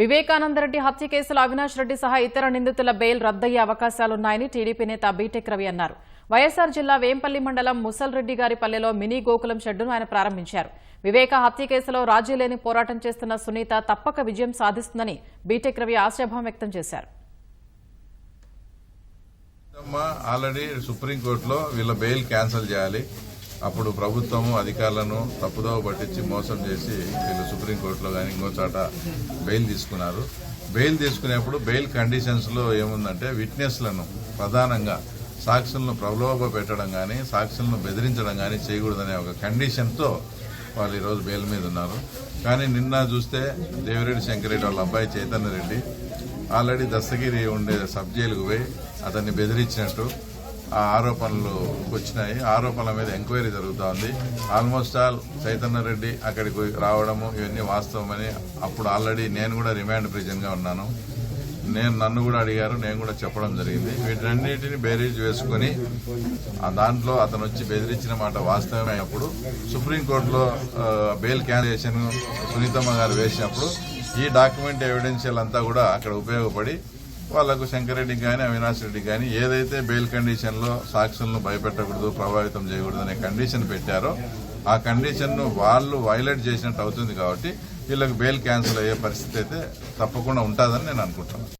వివేకానందరెడ్డి హత్య కేసులో అవినాష్ రెడ్డి సహా ఇతర నిందితుల బెయిల్ రద్దయ్యే అవకాశాలున్నాయని టీడీపీ నేత బీటెక్ రవి అన్నారు. వైఎస్సార్ జిల్లా వేంపల్లి మండలం ముసల్రెడ్డి గారి పల్లెలో మినీ గోకులం షెడ్డును ఆయన ప్రారంభించారు. వివేక హత్య కేసులో రాజీ లేని పోరాటం చేస్తున్న సునీత తప్పక విజయం సాధిస్తుందని బీటెక్ రవి ఆశాభావం వ్యక్తం చేశారు. ఆల్రెడీ సుప్రీంకోర్టులో వీళ్ళ బెయిల్ క్యాన్సిల్ చేయాలి. అప్పుడు ప్రభుత్వము అధికారులను తప్పుదోవ పట్టించి మోసం చేసి వీళ్ళు సుప్రీంకోర్టులో కానీ ఇంకో చాట బెయిల్ తీసుకున్నారు. బెయిల్ తీసుకునేప్పుడు బెయిల్ కండిషన్స్లో ఏముందంటే విట్నెస్లను ప్రధానంగా సాక్షులను ప్రలోభ పెట్టడం కానీ సాక్షులను బెదిరించడం కానీ చేయకూడదనే ఒక కండిషన్తో వాళ్ళు ఈరోజు బెయిల్ మీద ఉన్నారు. కానీ నిన్న చూస్తే దేవిరెడ్డి శంకరెడ్డి వాళ్ళ అబ్బాయి చైతన్య రెడ్డి ఆల్రెడీ దస్తగిరి ఉండే సబ్ జైలుకు పోయి అతన్ని బెదిరించినట్టు ఆ ఆరోపణలు వచ్చినాయి. ఆరోపణల మీద ఎంక్వైరీ జరుగుతూ ఉంది ఆల్మోస్ట్ ఆల్ చైతన్య రెడ్డి అక్కడికి రావడము ఇవన్నీ వాస్తవమని అప్పుడు ఆల్రెడీ నేను కూడా రిమాండ్ ప్రిజన్గా ఉన్నాను. నేను నన్ను కూడా అడిగారు నేను కూడా చెప్పడం జరిగింది. వీటన్నిటిని బేరీజ్ వేసుకుని ఆ దాంట్లో అతను వచ్చి బెదిరించిన మాట వాస్తవమే అప్పుడు. సుప్రీంకోర్టులో బెయిల్ క్యాన్సిలేషన్ సునీతమ్మ గారు వేసినప్పుడు ఈ డాక్యుమెంట్ ఎవిడెన్షియల్ అంతా కూడా అక్కడ ఉపయోగపడి వాళ్ళకు శంకరెడ్డి కానీ అవినాష్ రెడ్డికి కానీ ఏదైతే బెయిల్ కండిషన్లో సాక్షులను భయపెట్టకూడదు ప్రభావితం చేయకూడదు అనే కండిషన్ పెట్టారో ఆ కండిషన్ను వాళ్ళు వైలేట్ చేసినట్టు అవుతుంది కాబట్టి వీళ్ళకి బెయిల్ క్యాన్సిల్ అయ్యే పరిస్థితి అయితే తప్పకుండా ఉంటుందని నేను అనుకుంటున్నాను.